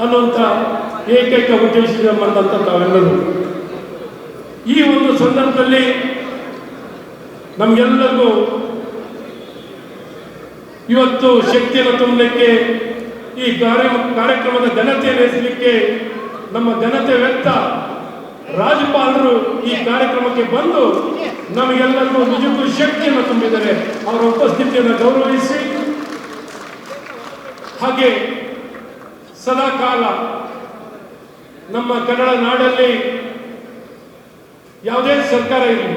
ಅನ್ನುವಂಥ ಏಕೈಕ ಉದ್ದೇಶದಿಂದ ಬಂದಂಥ ತಾವೆಲ್ಲರೂ. ಈ ಒಂದು ಸಂದರ್ಭದಲ್ಲಿ ನಮಗೆಲ್ಲರಿಗೂ ಇವತ್ತು ಶಕ್ತಿಯನ್ನು ತುಂಬಲಿಕ್ಕೆ ಈ ಕಾರ್ಯ ಕಾರ್ಯಕ್ರಮದ ಘನತೆ ನಡೆಸಲಿಕ್ಕೆ ನಮ್ಮ ಘನತೆ ವ್ಯಕ್ತ ರಾಜ್ಯಪಾಲರು ಈ ಕಾರ್ಯಕ್ರಮಕ್ಕೆ ಬಂದು ನಮಗೆಲ್ಲರಿಗೂ ನಿಜಕ್ಕೂ ಶಕ್ತಿಯನ್ನು ತುಂಬಿದ್ದಾರೆ. ಅವರ ಉಪಸ್ಥಿತಿಯನ್ನು ಗೌರವಿಸಿ, ಹಾಗೆ ಸದಾ ಕಾಲ ನಮ್ಮ ಕನ್ನಡ ನಾಡಲ್ಲಿ ಯಾವುದೇ ಸರ್ಕಾರ ಇರಲಿ,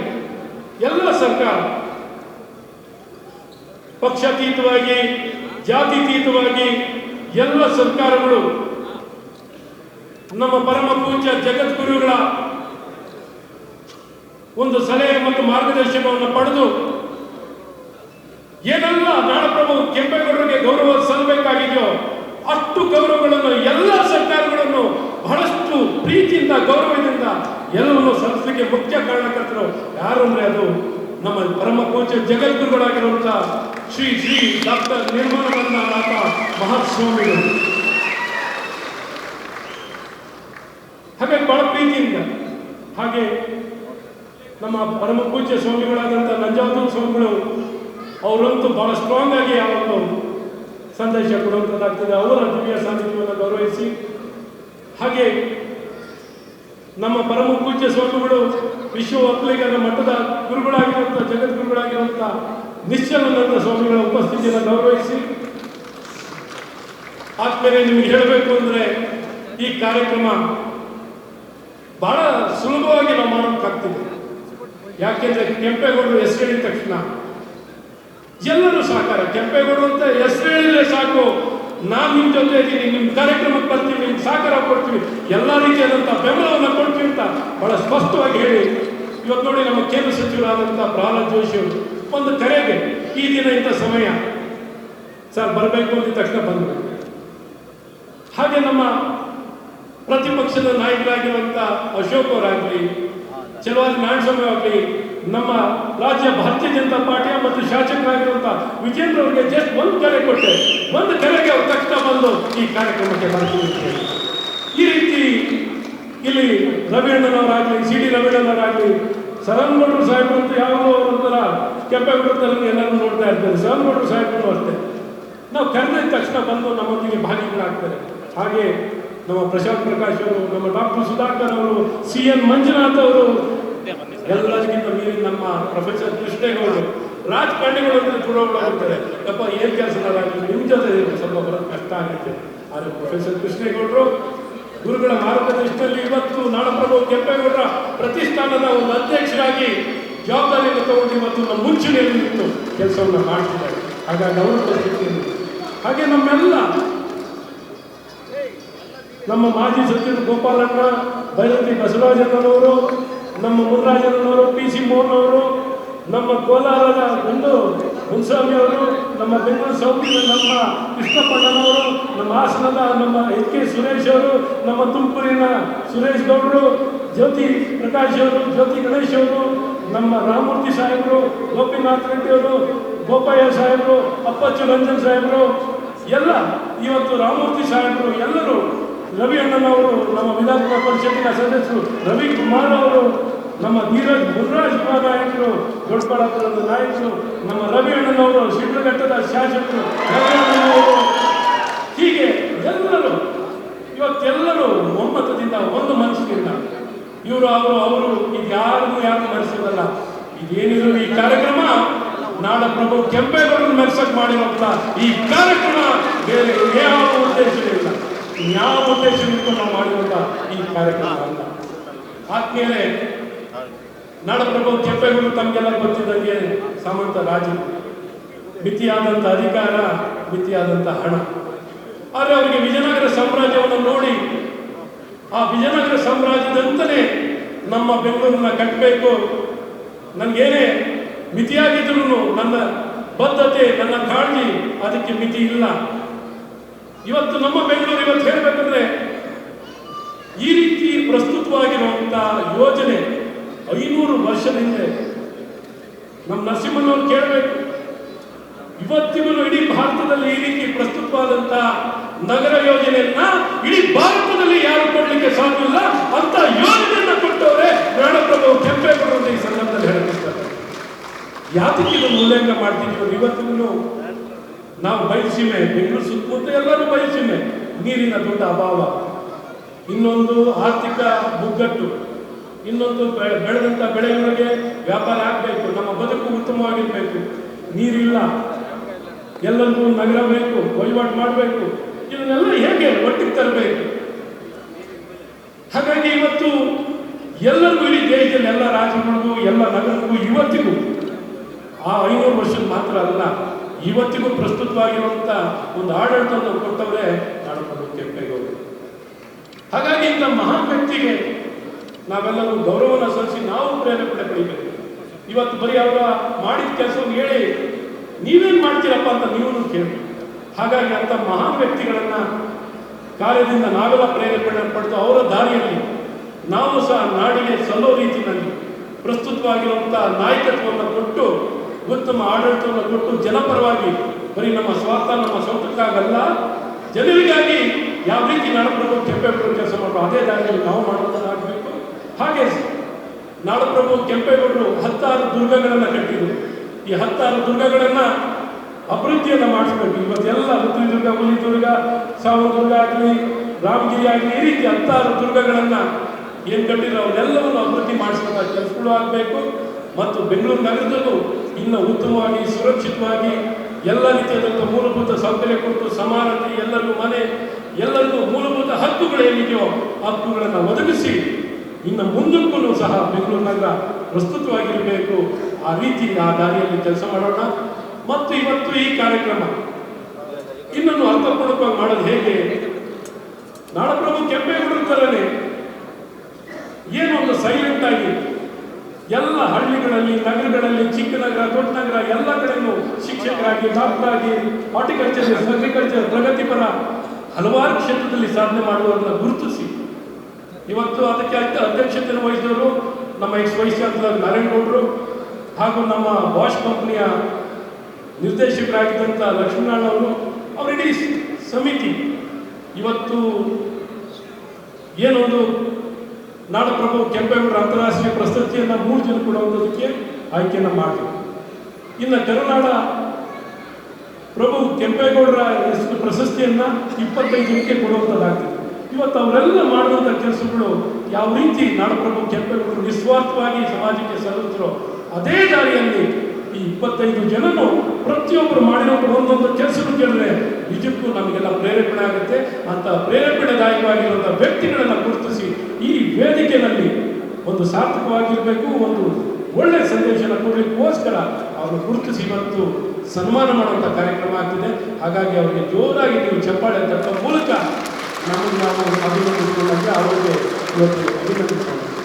ಎಲ್ಲ ಸರ್ಕಾರ ಪಕ್ಷಾತೀತವಾಗಿ, ಜಾತಿತೀತವಾಗಿ ಎಲ್ಲ ಸರ್ಕಾರಗಳು ನಮ್ಮ ಪರಮ ಪೂಜ್ಯ ಜಗದ್ಗುರುಗಳ ಒಂದು ಸಲಹೆ ಮತ್ತು ಮಾರ್ಗದರ್ಶನವನ್ನು ಪಡೆದು ಏನೆಲ್ಲ ನಾಡಪ್ರಭು ಕೆಂಪೇಗೌಡರಿಗೆ ಗೌರವ ಸಲ್ಲಬೇಕಾಗಿದೆಯೋ ಅಷ್ಟು ಗೌರವಗಳನ್ನು, ಎಲ್ಲ ಸರ್ಕಾರಗಳನ್ನು ಬಹಳಷ್ಟು ಪ್ರೀತಿಯಿಂದ, ಗೌರವದಿಂದ ಎಲ್ಲವನ್ನು ಸಲ್ಲಿಸಲಿಕ್ಕೆ ಮುಖ್ಯ ಕಾರಣಕರ್ತರು ಯಾರು ಅಂದ್ರೆ ಅದು ನಮ್ಮ ಪರಮ ಪೂಜ್ಯ ಜಗದ್ಗುರುಗಳಾಗಿರುವಂತಹ ಶ್ರೀ ಶ್ರೀ ಡಾಕ್ಟರ್ ನಿರ್ಮಲಾನಂದನಾಥ ಮಹಾಸ್ವಾಮಿಗಳು ಹಾಗೆ ಬಹಳ ಪ್ರೀತಿಯಿಂದ, ಹಾಗೆ ನಮ್ಮ ಪರಮ ಪೂಜ್ಯ ಸ್ವಾಮಿಗಳಾದಂಥ ನಂಜಾವಧೂರ್ ಸ್ವಾಮಿಗಳು, ಅವರಂತೂ ಬಹಳ ಸ್ಟ್ರಾಂಗ್ ಆಗಿ ಯಾವಾಗಲೂ ಸಂದೇಶ ಕೊಡುವಂಥದ್ದಾಗ್ತದೆ ಅವರ ದಿವ್ಯ ಸಾನ್ನಿಧ್ಯವನ್ನು ಗೌರವಿಸಿ, ಹಾಗೆ ನಮ್ಮ ಪರಮ ಪೂಜ್ಯ ಸ್ವಾಮಿಗಳು ವಿಶ್ವ ಒಕ್ಕಲಿಗರ ಮಠದ ಗುರುಗಳಾಗಿರುವಂಥ ಜಗದ್ಗುರುಗಳಾಗಿರುವಂಥ ನಿಶ್ಚಲನಂದ ಸ್ವಾಮಿಗಳ ಉಪಸ್ಥಿತಿಯನ್ನು ಗೌರವಿಸಿ ಆದ್ಮೇಲೆ ನಿಮ್ಗೆ ಹೇಳಬೇಕು ಅಂದ್ರೆ ಈ ಕಾರ್ಯಕ್ರಮ ಬಹಳ ಸುಲಭವಾಗಿ ನಾವು ಮಾಡೋಕ್ಕಾಗ್ತಿದೆ ಯಾಕೆಂದ್ರೆ ಕೆಂಪೇಗೌಡರು ಹೆಸರು ಹೇಳಿದ ತಕ್ಷಣ ಎಲ್ಲರೂ ಸಾಕಾರ. ಕೆಂಪೇಗೌಡರು ಅಂತ ಹೆಸರು ಹೇಳಿದ್ರೆ ಸಾಕು. ನಾನು ನಿಮ್ಮ ಜೊತೆ ಇದ್ದೀನಿ ನಿಮ್ಮ ಕಾರ್ಯಕ್ರಮಕ್ಕೆ ಬರ್ತೀವಿ ನಿಮ್ಗೆ ಸಹಕಾರ ಕೊಡ್ತೀವಿ ಎಲ್ಲ ರೀತಿಯಾದಂಥ ಬೆಂಬಲವನ್ನು ಕೊಡ್ತೀವಿ ಅಂತ ಬಹಳ ಸ್ಪಷ್ಟವಾಗಿ ಹೇಳಿ. ಇವತ್ತು ನೋಡಿ ನಮ್ಮ ಕೇಂದ್ರ ಸಚಿವರಾದಂಥ ಪ್ರಹ್ಲಾದ್ ಜೋಶಿ ಅವರು ಒಂದು ಕರೆಗೆ ಈ ದಿನ ಇಂಥ ಸಮಯ. ಸರ್, ಬರಬೇಕು ಅಂದ ತಕ್ಷಣ ಬಂದರು ಹಾಗೆ ನಮ್ಮ ಪ್ರತಿಪಕ್ಷದ ನಾಯಕರಾಗಿರುವಂಥ ಅಶೋಕ್ ಅವರಾಗಲಿ, ಚಲವಾದಿ ನಾರಾಯಣಸ್ವಾಮಿ ಆಗಲಿ ನಮ್ಮ ರಾಜ್ಯ ಭಾರತೀಯ ಜನತಾ ಶಾಸಕರಾಗಿರುವಂಥ ವಿಜೇಂದ್ರ ಅವರಿಗೆ ಜಸ್ಟ್ ಒಂದು ಕರೆ ಕೊಟ್ಟೆ. ಒಂದು ಕರೆಗೆ ಅವ್ರು ತಕ್ಷಣ ಬಂದು ಈ ಕಾರ್ಯಕ್ರಮಕ್ಕೆ ಹೇಳಿ. ಈ ರೀತಿ ಇಲ್ಲಿ ರವಿಯಣ್ಣನವರಾಗಲಿ ಸಿ ಡಿ ರವಿಯಣ್ಣನವರಾಗಲಿ ಸರಂಗೌಡರು ಸಾಹೇಬರು ಅಂತ ಯಾವುದೋ ಒಂಥರ ಕೆಂಪೇಗೌಡರು ಎಲ್ಲರೂ ನೋಡ್ತಾ ಇರ್ತಾರೆ. ಸರಂಗೌಡರು ಸಾಹೇಬರು ಅಷ್ಟೇ. ನಾವು ಕರೆದ ತಕ್ಷಣ ಬಂದು ನಮ್ಮೊಂದಿಗೆ ಭಾಗಿಗಳಾಗ್ತಾರೆ. ಹಾಗೆ ನಮ್ಮ ಪ್ರಶಾಂತ್ ಪ್ರಕಾಶ್ ಅವರು, ನಮ್ಮ ಡಾಕ್ಟರ್ ಸುಧಾಕರ್ ಅವರು, ಸಿ ಎನ್ ಮಂಜುನಾಥ್ ಅವರು, ಎಲ್ಲರಿಗಿಂತ ಮೀರಿ ನಮ್ಮ ಪ್ರೊಫೆಸರ್ ಕೃಷ್ಣೇಗೌಡರು. ರಾಜಕಾರಣಿಗಳು ಅಂದ್ರೆ ಕೂಡ ಆಗ್ತಾರೆ ಅಪ್ಪ ಏನ್ ಕೆಲಸ ನಿಮ್ಮ ಜೊತೆ ಸ್ವಲ್ಪ ಬರೋದು ಕಷ್ಟ ಆಗುತ್ತೆ. ಆದರೆ ಪ್ರೊಫೆಸರ್ ಕೃಷ್ಣೇಗೌಡರು, ಗುರುಗಳ ಮಾರ್ಗದರ್ಶನದಲ್ಲಿ ಇವತ್ತು ನಾಡಪ್ರಭು ಕೆಂಪೇಗೌಡರ ಪ್ರತಿಷ್ಠಾನದ ಒಂದು ಅಧ್ಯಕ್ಷರಾಗಿ ಜವಾಬ್ದಾರಿಯನ್ನು ತಗೊಂಡು ಇವತ್ತು ನಮ್ಮ ಮುಂಚೂಣಿಯಲ್ಲಿ ನಿಂತು ಕೆಲಸವನ್ನು ಮಾಡ್ತಿದ್ದಾರೆ. ಹಾಗಾಗಿ ಅವರು ಪರಿಸ್ಥಿತಿಯಲ್ಲಿ ಹಾಗೆ ನಮ್ಮೆಲ್ಲ ನಮ್ಮ ಮಾಜಿ ಸಚಿವರು ಗೋಪಾಲಣ್ಣ, ಬೈರತಿ ಬಸವರಾಜನವರು, ನಮ್ಮ ಮುನ್ರಾಜಣ್ಣನವರು ಪಿ ಸಿ ಮೋಹನ್ ಅವರು ನಮ್ಮ ಕೋಲಾರದ ಒಂದು ಮುನ್ಸ್ವಾಮಿ ಅವರು, ನಮ್ಮ ಬೆಂಗಳೂರು ಸೌತಿನ ನಮ್ಮ ಕೃಷ್ಣಪ್ಪಣ್ಣನವರು ನಮ್ಮ ಹಾಸನದ ನಮ್ಮ ಎಚ್ ಕೆ ಸುರೇಶ್ ಅವರು, ನಮ್ಮ ತುಮಕೂರಿನ ಸುರೇಶ್ ಗೌಡರು, ಜ್ಯೋತಿ ಪ್ರಕಾಶ್ ಅವರು, ಜ್ಯೋತಿ ಗಣೇಶ್ ಅವರು, ನಮ್ಮ ರಾಮಮೂರ್ತಿ ಸಾಹೇಬರು, ಗೋಪಿನಾಥ್ ರೆಡ್ಡಿ ಅವರು ಗೋಪಯ್ಯ ಸಾಹೇಬರು, ಅಪ್ಪಚ್ಚು ರಂಜನ್ ಸಾಹೇಬರು, ಎಲ್ಲ ಇವತ್ತು ರಾಮಮೂರ್ತಿ ಸಾಹೇಬರು ಎಲ್ಲರೂ ರವಿ ಅಣ್ಣನವರು, ನಮ್ಮ ವಿಧಾನ ಪರಿಷತ್ತಿನ ಸದಸ್ಯರು ರವಿ ಕುಮಾರ್ ಅವರು ನಮ್ಮ ಧೀರಜ್ ಮುರ್ರಾಜ್ ಕುಮಾರ್ ನಾಯಕರು ದೊಡ್ಡಬಳ್ಳಾಪುರದ ನಾಯಕರು, ನಮ್ಮ ರವಿ ಅಣ್ಣನವರು, ಶಿಡ್ಲಘಟ್ಟದ ಶಾಸಕರು ಹೀಗೆ ಎಲ್ಲರೂ, ಇವತ್ತೆಲ್ಲರೂ ಒಮ್ಮತದಿಂದ ಒಂದು ಮನಸ್ಸಿನಿಂದ ಇವರು, ಅವರು ಅವರು, ಇದು ಯಾರಿಗೂ ಯಾರು ಮನಸ್ಸಿರಲ್ಲ ಇದೇನಿದ್ರು ಈ ಕಾರ್ಯಕ್ರಮ? ನಾಡಪ್ರಭು ಕೆಂಪೇಗೌಡರನ್ನು ಮೆರ್ಸಕ್ ಮಾಡಿರುವಂತ ಈ ಕಾರ್ಯಕ್ರಮ ಬೇರೆ ಯಾವ ಉದ್ದೇಶವಿಲ್ಲ ಯಾವ ಉದ್ದೇಶವಿತ್ತು ನಾವು ಮಾಡಿರುವಂತ ಈ ಕಾರ್ಯಕ್ರಮ ಅಲ್ಲ. ಆದ್ಮೇಲೆ ನಾಡಪ್ರಭು ಕೆಂಪೇಗೌಡರು ತಮಗೆಲ್ಲ ಗೊತ್ತಿದ್ದಂಗೆ ಸಾಮಂತ ರಾಜರು ಮಿತಿಯಾದಂಥ ಅಧಿಕಾರ ಮಿತಿಯಾದಂಥ ಹಣ. ಆದರೆ ಅವರಿಗೆ ವಿಜಯನಗರ ಸಾಮ್ರಾಜ್ಯವನ್ನು ನೋಡಿ, ಆ ವಿಜಯನಗರ ಸಾಮ್ರಾಜ್ಯದಂತಲೇ ನಮ್ಮ ಬೆಂಗಳೂರನ್ನ ಕಟ್ಟಬೇಕು ನನಗೇನೇ ಮಿತಿಯಾಗಿದ್ರು ನನ್ನ ಬದ್ಧತೆ, ನನ್ನ ಕಾಳಜಿ, ಅದಕ್ಕೆ ಮಿತಿ ಇಲ್ಲ. ಇವತ್ತು ನಮ್ಮ ಬೆಂಗಳೂರು ಇವತ್ತು ಹೇಳಬೇಕಂದ್ರೆ ಈ ರೀತಿ ಪ್ರಸ್ತುತವಾಗಿರುವಂಥ ಯೋಜನೆ ಹಿಂದೆ ನಮ್ಮ ನರಸಿಂಹನವ್ರು ಕೇಳಬೇಕು. ಇವತ್ತಿಗೂ ಇಡೀ ಭಾರತದಲ್ಲಿ ಈ ರೀತಿ ಪ್ರಸ್ತುತವಾದಂಥ ನಗರ ಯೋಜನೆಯನ್ನ ಇಡೀ ಭಾರತದಲ್ಲಿ ಯಾರು ಕೊಡ್ಲಿಕ್ಕೆ ಸಾಧ್ಯ ಇಲ್ಲ ಅಂತ ಯೋಜನೆಯನ್ನ ಕೊಟ್ಟವರೇ ನಾಡಪ್ರಭು ಕೆಂಪೇಗೌಡರು ಅಂತ ಈ ಸಂದರ್ಭದಲ್ಲಿ ಹೇಳಿಕೊಡ್ತಾರೆ ಯಾತಕ್ಕೆ ಇದನ್ನು ಉಲ್ಲೇಖ ಮಾಡ್ತಿದ್ದೀವಿ ಇವತ್ತಿಗೂ ನಾವು ಬಯಲುಸೀಮೆ ಬೆಂಗಳೂರು ಸುತ್ತಮುತ್ತ ಎಲ್ಲರೂ ಬಯಲುಸೀಮೆ ನೀರಿನ ದೊಡ್ಡ ಅಭಾವ. ಇನ್ನೊಂದು ಆರ್ಥಿಕ ಮುಗ್ಗಟ್ಟು. ಇನ್ನೊಂದು ಬೆಳೆದಂಥ ಬೆಳೆಗಳಿಗೆ ವ್ಯಾಪಾರ ಆಗಬೇಕು, ನಮ್ಮ ಬದುಕು ಉತ್ತಮವಾಗಿರಬೇಕು. ನೀರಿಲ್ಲ, ಎಲ್ಲರಿಗೂ ನಗರ ಬೇಕು, ವಹಿವಾಟು ಮಾಡಬೇಕು, ಇದನ್ನೆಲ್ಲ ಹೇಗೆ ಒಟ್ಟಿಗೆ ತರಬೇಕು? ಹಾಗಾಗಿ ಇವತ್ತು ಎಲ್ಲರಿಗೂ, ಇಡೀ ದೇಶದಲ್ಲಿ ಎಲ್ಲ ರಾಜ್ಯಗಳಿಗೂ, ಎಲ್ಲ ನಗರಕ್ಕೂ ಇವತ್ತಿಗೂ, ಆ ಐನೂರು ವರ್ಷದ ಮಾತ್ರ ಅಲ್ಲ, ಇವತ್ತಿಗೂ ಪ್ರಸ್ತುತವಾಗಿರುವಂಥ ಒಂದು ಆಡಳಿತವನ್ನು ಕೊಟ್ಟವರೇ ನಾಡಪ್ರಭು ಕೆಂಪೇಗೌಡರು ಹಾಗಾಗಿ ಇಂಥ ಮಹಾನ್ ವ್ಯಕ್ತಿಗೆ ನಾವೆಲ್ಲರೂ ಗೌರವನ ಸಲ್ಲಿಸಿ ನಾವು ಪ್ರೇರೇಪಣೆ ಪಡಿಬೇಕು. ಇವತ್ತು ಬರೀ ಅವರ ಮಾಡಿದ ಕೆಲಸವನ್ನು ಹೇಳಿ ನೀವೇನು ಮಾಡ್ತೀರಪ್ಪ ಅಂತ ನೀವು ಕೇಳಿ ಹಾಗಾಗಿ ಅಂತ ಮಹಾನ್ ವ್ಯಕ್ತಿಗಳನ್ನ ಕಾರ್ಯದಿಂದ ನಾವೆಲ್ಲ ಪ್ರೇರೇಪಣೆ ಪಡೆದು ಅವರ ದಾರಿಯಲ್ಲಿ ನಾವು ಸಹ ನಾಡಿಗೆ ಸಲ್ಲೋ ರೀತಿಯಲ್ಲಿ ಪ್ರಸ್ತುತವಾಗಿರುವಂಥ ನಾಯಕತ್ವವನ್ನು ಕೊಟ್ಟು, ಉತ್ತಮ ಆಡಳಿತವನ್ನು ಕೊಟ್ಟು ಜನಪರವಾಗಿ ಬರೀ ನಮ್ಮ ಸ್ವಾರ್ಥ, ನಮ್ಮ ಸ್ವಂತಕ್ಕಾಗಲ್ಲ ಜನರಿಗಾಗಿ ಯಾವ ರೀತಿ ಕೆಂಪೇಗೌಡರು ಕೆಲಸ ಮಾಡಬೇಕು ಅದೇ ದಾರಿಯಲ್ಲಿ ನಾವು ಮಾಡುವುದಾಗಬೇಕು ಹಾಗೆ ನಾಡಪ್ರಭು ಕೆಂಪೇಗೌಡರು ಹತ್ತಾರು ದುರ್ಗಗಳನ್ನು ಕಟ್ಟಿದರು. ಈ ಹತ್ತಾರು ದುರ್ಗಗಳನ್ನು ಅಭಿವೃದ್ಧಿಯನ್ನು ಮಾಡಿಸ್ಬೇಕು. ಇವತ್ತೆಲ್ಲ ದುರ್ಗ ಹುಲಿದುರ್ಗ ಸಾವದುರ್ಗ ಆಗಲಿ, ರಾಮಗಿರಿ ಆಗಲಿ, ಈ ರೀತಿ ಹತ್ತಾರು ದುರ್ಗಗಳನ್ನು ಏನು ಕಟ್ಟಿರೋ ಅವನ್ನೆಲ್ಲವನ್ನು ಅಭಿವೃದ್ಧಿ ಮಾಡಿಸ್ಕೊಂಡ ಕೆಲಸಗಳು ಆಗಬೇಕು. ಮತ್ತು ಬೆಂಗಳೂರು ನಗರದಲ್ಲೂ ಇನ್ನು ಉತ್ತಮವಾಗಿ, ಸುರಕ್ಷಿತವಾಗಿ ಎಲ್ಲ ರೀತಿಯಾದಂಥ ಮೂಲಭೂತ ಸೌಕರ್ಯ ಕೊಟ್ಟು, ಸಮಾನತೆ, ಎಲ್ಲರಿಗೂ ಮನೆ, ಎಲ್ಲರಿಗೂ ಮೂಲಭೂತ ಹಕ್ಕುಗಳು ಏನಿದೆಯೋ ಹಕ್ಕುಗಳನ್ನು ಒದಗಿಸಿ ಇನ್ನು ಮುಂದಕ್ಕೂ ಸಹ ಬೆಂಗಳೂರು ನಗರ ಪ್ರಸ್ತುತವಾಗಿರಬೇಕು. ಆ ರೀತಿ ಆ ದಾರಿಯಲ್ಲಿ ಕೆಲಸ ಮಾಡೋಣ. ಮತ್ತು ಇವತ್ತು ಈ ಕಾರ್ಯಕ್ರಮ ಇನ್ನೊಂದು ಅರ್ಥಪೂರ್ಣಕವಾಗಿ ಮಾಡೋದು ಹೇಗೆ? ನಾಡಪ್ರಭು ಕೆಂಪೇಗೌಡರ ಥರನೇ ಏನು ಒಂದು ಸೈಲೆಂಟ್ ಆಗಿ ಎಲ್ಲ ಹಳ್ಳಿಗಳಲ್ಲಿ, ನಗರಗಳಲ್ಲಿ, ಚಿಕ್ಕ ನಗರ, ದೊಡ್ಡ ನಗರ, ಎಲ್ಲ ಕಡೆಯೂ ಶಿಕ್ಷಕರಾಗಿ ಡಾಕ್ಟರ್ ಆಗಿ ಹಾರ್ಟಿಕಲ್ಚರ್ ಅಗ್ರಿಕಲ್ಚರ್ ಪ್ರಗತಿಪರ ಹಲವಾರು ಕ್ಷೇತ್ರದಲ್ಲಿ ಸಾಧನೆ ಮಾಡುವುದನ್ನು ಗುರುತಿಸಿ. ಇವತ್ತು ಅದಕ್ಕೆ ಅಧ್ಯಕ್ಷತೆ ವಹಿಸಿದವರು ನಮ್ಮ ಎಕ್ಸ್ ವೈಸ್ ಚಾನ್ಸಲರ್ ನಾರಾಯಣಗೌಡರು ಹಾಗೂ ನಮ್ಮ ಬಾಷ್ ಕಂಪನಿಯ ನಿರ್ದೇಶಕರಾಗಿದ್ದಂಥ ಲಕ್ಷ್ಮೀನಾರಾಯಣ ಅವರು, ಅವರ ಇಡೀ ಸಮಿತಿ ಇವತ್ತು ಏನೊಂದು ನಾಡಪ್ರಭು ಕೆಂಪೇಗೌಡರ ಅಂತಾರಾಷ್ಟ್ರೀಯ ಪ್ರಶಸ್ತಿಯನ್ನು ಮೂರು ಜನ ಕೊಡುವಂಥದಕ್ಕೆ ಆಯ್ಕೆಯನ್ನು ಮಾಡಿದ್ರು. ಇನ್ನು ಕರುನಾಡ ಪ್ರಭು ಕೆಂಪೇಗೌಡರ ಪ್ರಶಸ್ತಿಯನ್ನ ಇಪ್ಪತ್ತೈದು ಜನಕ್ಕೆ ಕೊಡುವಂಥದ್ದಾಗ್ತದೆ. ಇವತ್ತು ಅವರೆಲ್ಲ ಮಾಡುವಂಥ ಕೆಲಸಗಳು ಯಾವ ರೀತಿ ನಾಡಪ್ರಭು ಕೆಂಪೇಗೌಡರು ನಿಸ್ವಾರ್ಥವಾಗಿ ಸಮಾಜಕ್ಕೆ ಸಲ್ಲಿಸಿರೋ ಅದೇ ದಾರಿಯಲ್ಲಿ ಈ ಇಪ್ಪತ್ತೈದು ಜನರು ಪ್ರತಿಯೊಬ್ಬರು ಮಾಡಿರೋ ಒಂದೊಂದು ಕೆಲಸಗಳು ಕೇಳಿದ್ರೆ ನಿಜಕ್ಕೂ ನಮಗೆಲ್ಲ ಪ್ರೇರೇಪಣೆ ಆಗುತ್ತೆ. ಅಂತ ಪ್ರೇರೇಪಣೆದಾಯಕವಾಗಿರುವಂಥ ವ್ಯಕ್ತಿಗಳನ್ನು ಗುರುತಿಸಿ ಈ ವೇದಿಕೆಯಲ್ಲಿ ಒಂದು ಸಾರ್ಥಕವಾಗಿರಬೇಕು, ಒಂದು ಒಳ್ಳೆ ಸಂದೇಶನ ಕೊಡಲಿಕ್ಕೋಸ್ಕರ ಅವರು ಗುರುತಿಸಿ ಮತ್ತು ಸನ್ಮಾನ ಮಾಡುವಂಥ ಕಾರ್ಯಕ್ರಮ ಆಗ್ತಿದೆ. ಹಾಗಾಗಿ ಅವರಿಗೆ ಜೋರಾಗಿ ನೀವು ಚಪ್ಪಾಳೆ ತಟ್ಟುವ ಮೂಲಕ ನಮಗೆ ನಾವು ಅಭಿನಂದಿಸಿಕೊಂಡಾಗ ಅವರಿಗೆ ಇವತ್ತು ಅಭಿನಂದಿಸೋಣ